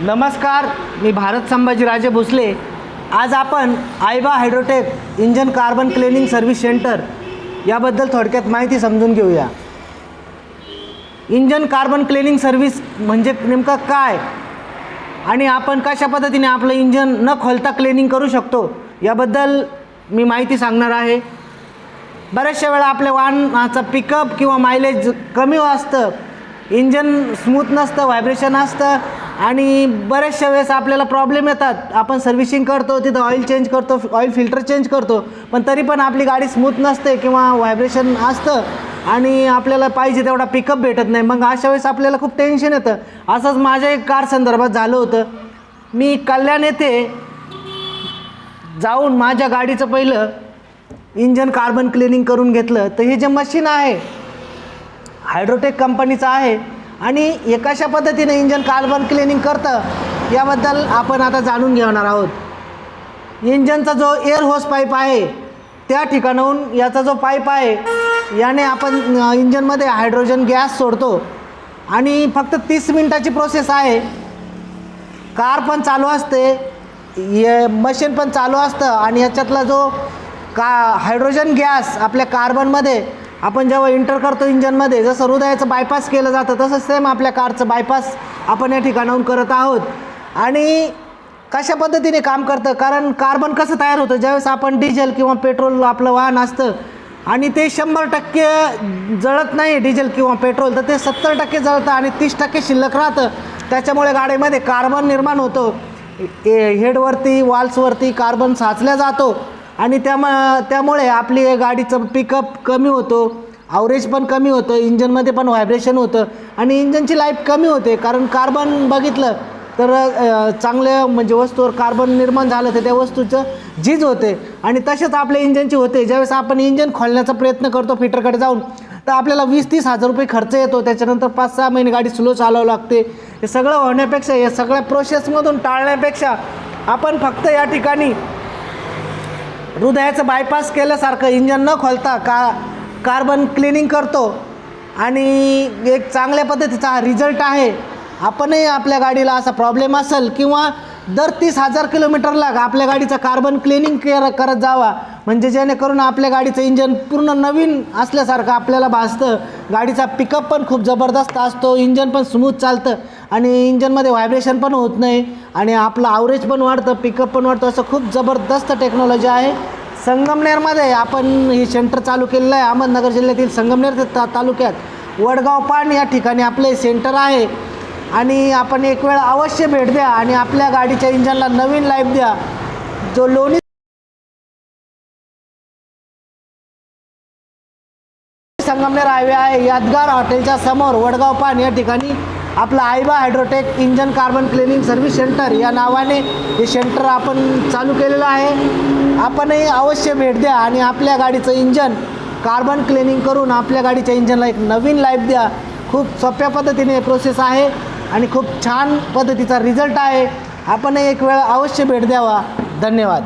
नमस्कार मी भारत संभाजीराजे भोसले. आज आपण आयबा hydrotech engine carbon cleaning service centre याबद्दल थोडक्यात माहिती समजून घेऊया. इंजन कार्बन क्लिनिंग सर्व्हिस म्हणजे नेमकं काय? आणि आपण कशा पद्धतीने आपलं इंजन न खोलता क्लिनिंग करू शकतो? याबद्दल मी माहिती सांगणार आहे. बऱ्याचशा वेळा आपल्या वाहनाचं पिकअप किंवा मायलेज कमी असतं. इंजन स्मूथ नसतं व्हायब्रेशन असतं. आणि बऱ्याचशा वेळेस आपल्याला प्रॉब्लेम येतात. आपण सर्व्हिसिंग करतो तिथं ऑइल चेंज करतो ऑइल फिल्टर चेंज करतो पण तरी पण आपली गाडी स्मूथ नसते किंवा व्हायब्रेशन असतं आणि आपल्याला पाहिजे तेवढा पिकअप भेटत नाही. मग अशा वेळेस आपल्याला खूप टेन्शन येतं. असंच माझ्या एक कार संदर्भात झालं होतं. मी कल्याण येथे जाऊन माझ्या गाडीचं पहिलं इंजन कार्बन क्लिनिंग करून घेतलं. तर हे जे मशीन आहे हायड्रोटेक कंपनीचं आहे आणि हे कशा पद्धतीने इंजन कार्बन क्लिनिंग करतं याबद्दल आपण आता जाणून घेणार आहोत. इंजनचा जो एअर होस पाईप आहे त्या ठिकाणाहून याचा जो पाईप आहे याने आपण इंजनमध्ये हायड्रोजन गॅस सोडतो. आणि फक्त तीस मिनटाची प्रोसेस आहे. कार पण चालू असते ये मशीन पण चालू असतं आणि याच्यातला जो का हायड्रोजन गॅस आपल्या कार्बनमध्ये आपण जेव्हा इंटर करतो इंजनमध्ये जसं हृदयाचं बायपास केलं जातं तसं सेम आपल्या कारचं बायपास आपण या ठिकाणाहून करत आहोत. आणि कशा पद्धतीने काम करतं? कारण कार्बन कसं तयार होतं? ज्यावेळेस आपण डिझेल किंवा पेट्रोल आपलं वाहन असतं आणि ते शंभर टक्के जळत नाही डिझेल किंवा पेट्रोल तर ते सत्तर टक्के जळतं आणि तीस टक्के शिल्लक राहतं. त्याच्यामुळे गाडीमध्ये कार्बन निर्माण होतं. ए- हेडवरती वाल्सवरती कार्बन साचल्या जातो. आणि त्याम त्यामुळे आपली गाडीचं पिकअप कमी होतो. आवरेज पण कमी होतं. इंजनमध्ये पण व्हायब्रेशन होतं. आणि इंजनची लाईफ कमी होते. कारण कार्बन बघितलं तर चांगल्या म्हणजे वस्तूवर कार्बन निर्माण झालं तर त्या वस्तूचं झीज होते. आणि तसेच आपल्या इंजनची होते. ज्यावेळेस आपण इंजन खोलण्याचा प्रयत्न करतो फिटरकडे जाऊन तर आपल्याला वीस तीस हजार रुपये खर्च येतो. त्याच्यानंतर पाच सहा महिने गाडी स्लो चालवावं लागते. हे सगळं होण्यापेक्षा या सगळ्या प्रोसेसमधून टाळण्यापेक्षा आपण फक्त या ठिकाणी हृदयाचं बायपास केल्यासारखं इंजन न खोलता का कार्बन क्लिनिंग करतो. आणि एक चांगल्या पद्धतीचा हा रिझल्ट आहे. आपणही आपल्या गाडीला असा प्रॉब्लेम असेल किंवा दर तीस हजार किलोमीटरला आपल्या गाडीचं कार्बन क्लिनिंग केर करत जावा. म्हणजे जेणेकरून आपल्या गाडीचं इंजन पूर्ण नवीन असल्यासारखं आपल्याला भासतं. गाडीचा पिकअप पण खूप जबरदस्त असतो. इंजन पण स्मूथ चालतं. आणि इंजनमध्ये व्हायब्रेशन पण होत नाही आणि आपलं आवरेज पण वाढतं पिकअप पण वाढतं. असं खूप जबरदस्त टेक्नॉलॉजी आहे. संगमनेरमध्ये आपण हे सेंटर चालू केलेलं आहे. अहमदनगर जिल्ह्यातील संगमनेर ता तालुक्यात वडगाव पान या ठिकाणी आपले सेंटर आहे. आणि आपण एक वेळ अवश्य भेट द्या आणि आपल्या गाडीच्या इंजनला नवीन लाईफ द्या. जो लोणी संगमनेर हायवे आहे यादगार हॉटेलच्या समोर वडगाव पान या ठिकाणी आपलं आयबा hydrotech engine carbon cleaning service centre या नावाने हे सेंटर आपण चालू केलेलं आहे. आपणही अवश्य भेट द्या आणि आपल्या गाडीचं इंजन कार्बन क्लिनिंग करून आपल्या गाडीच्या इंजनला एक नवीन लाईफ द्या. खूप सोप्या पद्धतीने प्रोसेस आहे आणि खूप छान पद्धतीचा रिझल्ट आहे. आपणही एक वेळ अवश्य भेट द्यावा. धन्यवाद.